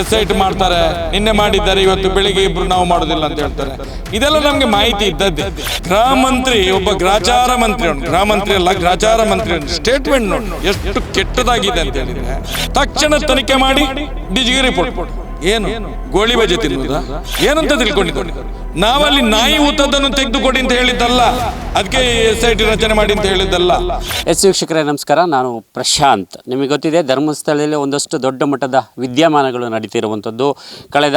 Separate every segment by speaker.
Speaker 1: S ಐಟ್ ಮಾಡ್ತಾರೆ. ನಿನ್ನೆ ಮಾಡಿದ್ದಾರೆ, ಇವತ್ತು ಬೆಳಿಗ್ಗೆ ಇಬ್ರು ನಾವು ಮಾಡೋದಿಲ್ಲ ಅಂತ ಹೇಳ್ತಾರೆ. ಇದೆಲ್ಲ ನಮ್ಗೆ ಮಾಹಿತಿ ಇದ್ದದ್ದೇ. ಗೃಹ ಮಂತ್ರಿ, ಒಬ್ಬ ಗ್ರಾಚಾರ ಮಂತ್ರಿ ಉಂಟು. ಗೃಹ ಮಂತ್ರಿ ಅಲ್ಲ, ಗ್ರಾಚಾರ ಮಂತ್ರಿ ಸ್ಟೇಟ್ಮೆಂಟ್ ನೋಡಿ. ಎಷ್ಟು ಕೆಟ್ಟದಾಗಿದೆ ಅಂತ ಹೇಳಿದ್ರೆ, ತಕ್ಷಣ ತನಿಖೆ ಮಾಡಿ ಡಿಜಿಗೆ ರಿಪೋರ್ಟ್ ಏನು? ಗೋಳಿ ಬಜೆ ತಿನ್ನುವುದಾ ಏನಂತ ತಿಳ್ಕೊಂಡಿದ್ದಾರೆ ನಾವಲ್ಲಿ ನಾಯಿ ಊತದನ್ನು ತೆಗೆದುಕೊಡಿ ಅಂತ ಹೇಳಿದ್ದಲ್ಲ. ಅದಕ್ಕೆ ಎಸ್ ಐ ಟಿ ರಚನೆ ಮಾಡಿ ಅಂತ ಹೇಳಿದ್ದಲ್ಲ.
Speaker 2: ಎಸ್ ವೀಕ್ಷಕರೇ ನಮಸ್ಕಾರ. ನಾನು ಪ್ರಶಾಂತ್. ನಿಮಗೆ ಗೊತ್ತಿದೆ ಧರ್ಮಸ್ಥಳದಲ್ಲಿ ಒಂದಷ್ಟು ದೊಡ್ಡ ಮಟ್ಟದ ವಿದ್ಯಮಾನಗಳು ನಡೀತಿರುವಂಥದ್ದು. ಕಳೆದ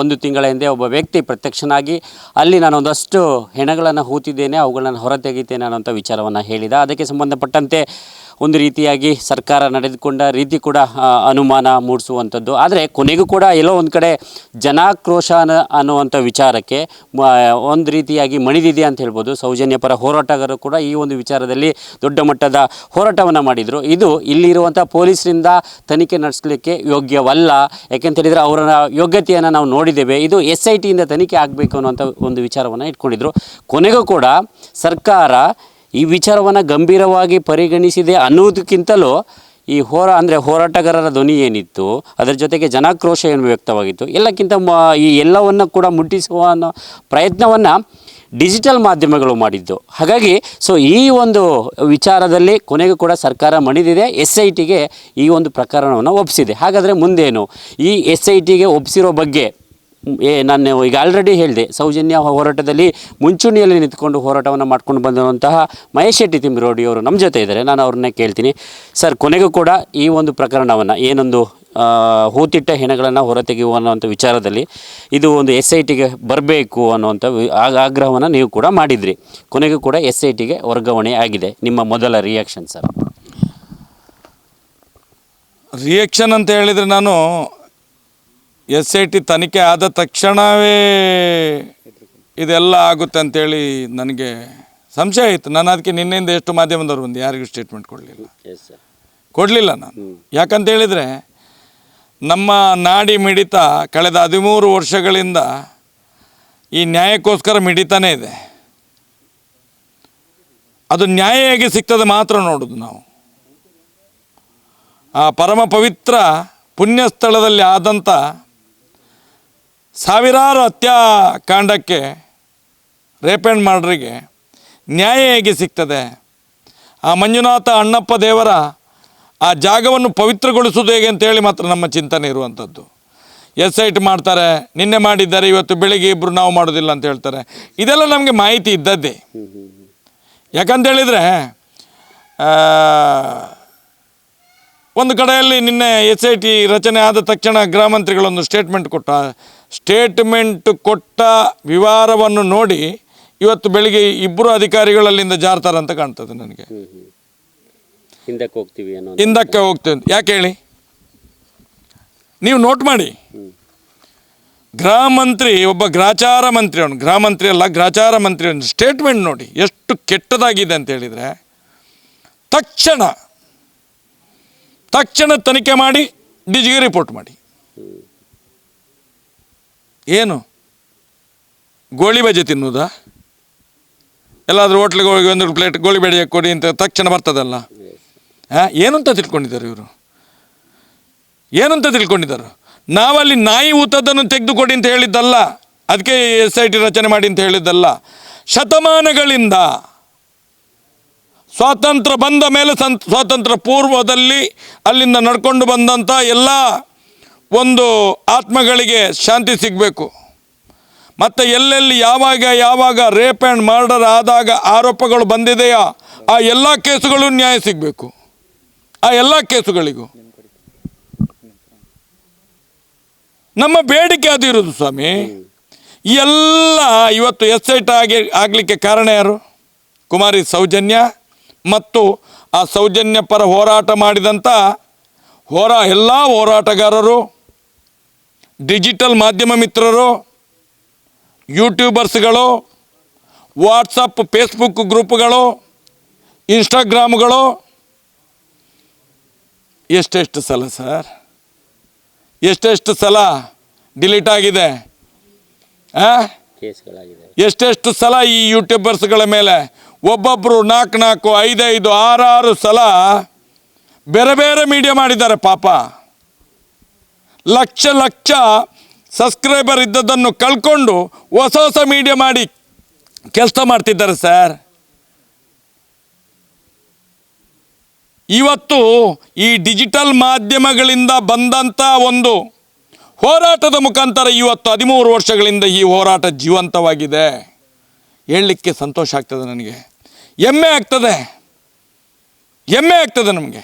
Speaker 2: ಒಂದು ತಿಂಗಳ ಹಿಂದೆ ಒಬ್ಬ ವ್ಯಕ್ತಿ ಪ್ರತ್ಯಕ್ಷನಾಗಿ ಅಲ್ಲಿ ನಾನು ಒಂದಷ್ಟು ಹೆಣಗಳನ್ನು ಹೂತಿದ್ದೇನೆ ಅವುಗಳನ್ನು ಹೊರತೆಗಿತೇನೆ ಅನ್ನೋಂಥ ವಿಚಾರವನ್ನು ಹೇಳಿದ. ಅದಕ್ಕೆ ಸಂಬಂಧಪಟ್ಟಂತೆ ಒಂದು ರೀತಿಯಾಗಿ ಸರ್ಕಾರ ನಡೆದುಕೊಂಡ ರೀತಿ ಕೂಡ ಅನುಮಾನ ಮೂಡಿಸುವಂಥದ್ದು. ಆದರೆ ಕೊನೆಗೂ ಕೂಡ ಎಲ್ಲೋ ಒಂದು ಕಡೆ ಜನಾಕ್ರೋಶ ಅನ್ನ- ಅನ್ನುವಂಥ ವಿಚಾರಕ್ಕೆ ಒಂದು ರೀತಿಯಾಗಿ ಮಣಿದಿದೆ ಅಂತ ಹೇಳ್ಬೋದು. ಸೌಜನ್ಯ ಪರ ಹೋರಾಟಗಾರರು ಕೂಡ ಈ ಒಂದು ವಿಚಾರದಲ್ಲಿ ದೊಡ್ಡ ಮಟ್ಟದ ಹೋರಾಟವನ್ನು ಮಾಡಿದರು. ಇದು ಇಲ್ಲಿರುವಂಥ ಪೊಲೀಸರಿಂದ ತನಿಖೆ ನಡೆಸಲಿಕ್ಕೆ ಯೋಗ್ಯವಲ್ಲ. ಯಾಕೆಂತ ಹೇಳಿದರೆ ಅವರ ಯೋಗ್ಯತೆಯನ್ನು ನಾವು ನೋಡಿದ್ದೇವೆ. ಇದು ಎಸ್ ಐ ಟಿಯಿಂದ ತನಿಖೆ ಆಗಬೇಕು ಅನ್ನುವಂಥ ಒಂದು ವಿಚಾರವನ್ನು ಇಟ್ಕೊಂಡಿದ್ರು. ಕೊನೆಗೂ ಕೂಡ ಸರ್ಕಾರ ಈ ವಿಚಾರವನ್ನು ಗಂಭೀರವಾಗಿ ಪರಿಗಣಿಸಿದೆ ಅನ್ನೋದಕ್ಕಿಂತಲೂ ಈ ಹೋರಾ, ಅಂದರೆ ಹೋರಾಟಗಾರರ ಧ್ವನಿ ಏನಿತ್ತು, ಅದರ ಜೊತೆಗೆ ಜನಾಕ್ರೋಶ ಏನು ವ್ಯಕ್ತವಾಗಿತ್ತು, ಎಲ್ಲಕ್ಕಿಂತ ಮ, ಈ ಎಲ್ಲವನ್ನು ಕೂಡ ಮುಟ್ಟಿಸುವ ಅನ್ನೋ ಪ್ರಯತ್ನವನ್ನು ಡಿಜಿಟಲ್ ಮಾಧ್ಯಮಗಳು ಮಾಡಿದ್ದು. ಹಾಗಾಗಿ, ಸೊ ಈ ಒಂದು ವಿಚಾರದಲ್ಲಿ ಕೊನೆಗೂ ಕೂಡ ಸರ್ಕಾರ ಮಣಿದಿದೆ, ಎಸ್ ಐ ಟಿಗೆ ಈ ಒಂದು ಪ್ರಕರಣವನ್ನು ಒಪ್ಪಿಸಿದೆ ಹಾಗಾದರೆ ಮುಂದೇನು? ಈ ಎಸ್ ಐ ಟಿಗೆ ಒಪ್ಪಿಸಿರೋ ಬಗ್ಗೆ ಏ, ನಾನು ಈಗ ಆಲ್ರೆಡಿ ಹೇಳಿದೆ, ಸೌಜನ್ಯ ಹೋರಾಟದಲ್ಲಿ ಮುಂಚೂಣಿಯಲ್ಲಿ ನಿಂತ್ಕೊಂಡು ಹೋರಾಟವನ್ನು ಮಾಡ್ಕೊಂಡು ಬಂದಿರುವಂತಹ ಮಹೇಶ್ ಶೆಟ್ಟಿ ತಿಮ್ಮರೋಡಿ ಅವರು ನಮ್ಮ ಜೊತೆ ಇದ್ದಾರೆ. ನಾನು ಅವ್ರನ್ನೇ ಕೇಳ್ತೀನಿ. ಸರ್, ಕೊನೆಗೂ ಕೂಡ ಈ ಒಂದು ಪ್ರಕರಣವನ್ನು, ಏನೊಂದು ಹೂತಿಟ್ಟ ಹೆಣಗಳನ್ನು ಹೊರತೆಗೆಯುವ ಅನ್ನುವಂಥ ವಿಚಾರದಲ್ಲಿ ಇದು ಒಂದು ಎಸ್ ಐ ಟಿಗೆ ಬರಬೇಕು ಅನ್ನುವಂಥ ಆಗ್ರಹವನ್ನು ನೀವು ಕೂಡ ಮಾಡಿದ್ರಿ. ಕೊನೆಗೂ ಕೂಡ ಎಸ್ ಐ ಟಿಗೆ ವರ್ಗಾವಣೆ ಆಗಿದೆ. ನಿಮ್ಮ ಮೊದಲ ರಿಯಾಕ್ಷನ್ ಸರ್?
Speaker 1: ರಿಯಾಕ್ಷನ್ ಅಂತ ಹೇಳಿದರೆ ನಾನು ಎಸ್ ಐ ಟಿ ತನಿಖೆ ಆದ ತಕ್ಷಣವೇ ಇದೆಲ್ಲ ಆಗುತ್ತೆ ಅಂತೇಳಿ ನನಗೆ ಸಂಶಯ ಆಯಿತು ನಾನು ಅದಕ್ಕೆ ನಿನ್ನೆಯಿಂದ ಎಷ್ಟು ಮಾಧ್ಯಮದವರು ಒಂದು ಯಾರಿಗೂ ಸ್ಟೇಟ್ಮೆಂಟ್ ಕೊಡಲಿಲ್ಲ. ಕೊಡಲಿಲ್ಲ ನಾನು. ಯಾಕಂತ ಹೇಳಿದರೆ ನಮ್ಮ ನಾಡಿ ಮಿಡಿತ ಕಳೆದ ಹದಿಮೂರು ವರ್ಷಗಳಿಂದ ಈ ನ್ಯಾಯಕ್ಕೋಸ್ಕರ ಮಿಡಿತಾನೇ ಇದೆ. ಅದು ನ್ಯಾಯ ಹೇಗೆ ಸಿಗ್ತದೆ ಮಾತ್ರ ನೋಡೋದು ನಾವು. ಆ ಪರಮ ಪವಿತ್ರ ಪುಣ್ಯಸ್ಥಳದಲ್ಲಿ ಆದಂಥ ಸಾವಿರಾರು ಹತ್ಯಾಕಾಂಡಕ್ಕೆ ರೇಪ್ ಆ್ಯಂಡ್ ಮಾಡ್ರಿಗೆ ನ್ಯಾಯ ಹೇಗೆ ಸಿಗ್ತದೆ? ಆ ಮಂಜುನಾಥ ಅಣ್ಣಪ್ಪ ದೇವರ ಆ ಜಾಗವನ್ನು ಪವಿತ್ರಗೊಳಿಸುವುದು ಹೇಗೆ ಅಂತೇಳಿ ಮಾತ್ರ ನಮ್ಮ ಚಿಂತನೆ ಇರುವಂಥದ್ದು. ಎಸ್ ಐ ಟಿ ಮಾಡ್ತಾರೆ, ನಿನ್ನೆ ಮಾಡಿದ್ದಾರೆ, ಇವತ್ತು ಬೆಳಿಗ್ಗೆ ಇಬ್ಬರು ನಾವು ಮಾಡೋದಿಲ್ಲ ಅಂತ ಹೇಳ್ತಾರೆ. ಇದೆಲ್ಲ ನಮಗೆ ಮಾಹಿತಿ ಇದ್ದದ್ದೇ. ಯಾಕಂತೇಳಿದರೆ ಒಂದು ಕಡೆಯಲ್ಲಿ ನಿನ್ನೆ ಎಸ್ ಐ ಟಿ ರಚನೆ ಆದ ತಕ್ಷಣ ಗೃಹ ಮಂತ್ರಿಗಳೊಂದು ಸ್ಟೇಟ್ಮೆಂಟ್ ಕೊಟ್ಟ ಸ್ಟೇಟ್ಮೆಂಟ್ ಕೊಟ್ಟ ವಿವರವನ್ನು ನೋಡಿ ಇವತ್ತು ಬೆಳಿಗ್ಗೆ ಇಬ್ಬರು ಅಧಿಕಾರಿಗಳು ಅಲ್ಲಿಂದ ಜಾರ್ತಾರಂತ ಕಾಣ್ತದೆ ನನಗೆ.
Speaker 2: ಹಿಂದಕ್ಕೆ ಹೋಗ್ತೀವಿ ಅನ್ನೋ
Speaker 1: ಹಿಂದಕ್ಕೆ ಹೋಗ್ತೀವಿ ಯಾಕೆ ಹೇಳಿ? ನೀವು ನೋಟ್ ಮಾಡಿ. ಗೃಹ ಮಂತ್ರಿ ಒಬ್ಬ ಗ್ರಾಚಾರ ಮಂತ್ರಿ ಅವನು. ಗೃಹ ಮಂತ್ರಿ ಅಲ್ಲ ಗ್ರಾಚಾರ ಮಂತ್ರಿ ಅವನು. ಸ್ಟೇಟ್ಮೆಂಟ್ ನೋಡಿ ಎಷ್ಟು ಕೆಟ್ಟದಾಗಿದೆ ಅಂತ ಹೇಳಿದರೆ ತಕ್ಷಣ ತಕ್ಷಣ ತನಿಖೆ ಮಾಡಿ ಡಿಜಿಗೆ ರಿಪೋರ್ಟ್ ಮಾಡಿ. ಏನು? ಗೋಳಿ ಬಜೆ ತಿನ್ನುವುದಾ ಎಲ್ಲಾದರೂ ಹೋಟ್ಲಿಗೆ ಹೋಗಿ ಒಂದು ಪ್ಲೇಟ್ ಗೋಳಿ ಬಜೆ ಕೊಡಿ ಅಂತ ತಕ್ಷಣ ಬರ್ತದಲ್ಲ? ಹಾಂ, ಏನಂತ ತಿಳ್ಕೊಂಡಿದ್ದಾರೆ ಇವರು? ಏನಂತ ತಿಳ್ಕೊಂಡಿದ್ದಾರೆ? ನಾವಲ್ಲಿ ನಾಯಿ ಊತದನ್ನು ತೆಗೆದುಕೊಡಿ ಅಂತ ಹೇಳಿದ್ದಲ್ಲ, ಅದಕ್ಕೆ ಎಸ್ ಐ ಟಿ ರಚನೆ ಮಾಡಿ ಅಂತ ಹೇಳಿದ್ದಲ್ಲ. ಶತಮಾನಗಳಿಂದ ಸ್ವಾತಂತ್ರ್ಯ ಬಂದ ಮೇಲೆ ಸ್ವಾತಂತ್ರ್ಯ ಪೂರ್ವದಲ್ಲಿ ಅಲ್ಲಿಂದ ನಡ್ಕೊಂಡು ಬಂದಂಥ ಎಲ್ಲ ಒಂದು ಆತ್ಮಗಳಿಗೆ ಶಾಂತಿ ಸಿಗಬೇಕು. ಮತ್ತು ಎಲ್ಲೆಲ್ಲಿ ಯಾವಾಗ ಯಾವಾಗ ರೇಪ್ ಆ್ಯಂಡ್ ಮರ್ಡರ್ ಆದಾಗ ಆರೋಪಗಳು ಬಂದಿದೆಯಾ ಆ ಎಲ್ಲ ಕೇಸುಗಳು ನ್ಯಾಯ ಸಿಗಬೇಕು. ಆ ಎಲ್ಲ ಕೇಸುಗಳಿಗೂ. ನಮ್ಮ ಬೇಡಿಕೆ ಅದಿರೋದು ಸ್ವಾಮಿ. ಎಲ್ಲ ಇವತ್ತು ಎಸ್ ಐಟ್ ಆಗಿ ಆಗಲಿಕ್ಕೆ ಕಾರಣ ಯಾರು? ಕುಮಾರಿ ಸೌಜನ್ಯ ಮತ್ತು ಆ ಸೌಜನ್ಯ ಪರ ಹೋರಾಟ ಮಾಡಿದಂಥ ಹೋರಾ ಎಲ್ಲ ಹೋರಾಟಗಾರರು ಡಿಜಿಟಲ್ ಮಾಧ್ಯಮ ಮಿತ್ರರು ಯೂಟ್ಯೂಬರ್ಸ್ಗಳು ವಾಟ್ಸಪ್ ಫೇಸ್ಬುಕ್ ಗ್ರೂಪ್ಗಳು ಇನ್ಸ್ಟಾಗ್ರಾಮ್ಗಳು. ಎಷ್ಟೆಷ್ಟು ಸಲ ಸರ್? ಎಷ್ಟೆಷ್ಟು ಸಲ ಡಿಲೀಟ್ ಆಗಿದೆ? ಎಷ್ಟೆಷ್ಟು ಸಲ ಈ ಯೂಟ್ಯೂಬರ್ಸ್ಗಳ ಮೇಲೆ ಒಬ್ಬೊಬ್ಬರು ನಾಲ್ಕು ನಾಲ್ಕು ಐದೈದು ಆರಾರು ಸಲ ಬೇರೆ ಬೇರೆ ಮೀಡಿಯಾ ಮಾಡಿದ್ದಾರೆ ಪಾಪ. ಲಕ್ಷ ಲಕ್ಷ ಸಬ್ಸ್ಕ್ರೈಬರ್ ಇದ್ದದ್ದನ್ನು ಕಳ್ಕೊಂಡು ಹೊಸ ಹೊಸ ಮೀಡಿಯಾ ಮಾಡಿ ಕೆಲಸ ಮಾಡ್ತಿದ್ದಾರೆ ಸರ್ ಇವತ್ತು ಈ ಡಿಜಿಟಲ್ ಮಾಧ್ಯಮಗಳಿಂದ ಬಂದಂಥ ಒಂದು ಹೋರಾಟದ ಮುಖಾಂತರ ಇವತ್ತು ಹದಿಮೂರು ವರ್ಷಗಳಿಂದ ಈ ಹೋರಾಟ ಜೀವಂತವಾಗಿದೆ. ಹೇಳಲಿಕ್ಕೆ ಸಂತೋಷ ಆಗ್ತದೆ ನನಗೆ. ಹೆಮ್ಮೆ ಆಗ್ತದೆ. ಹೆಮ್ಮೆ ಆಗ್ತದೆ ನಮಗೆ.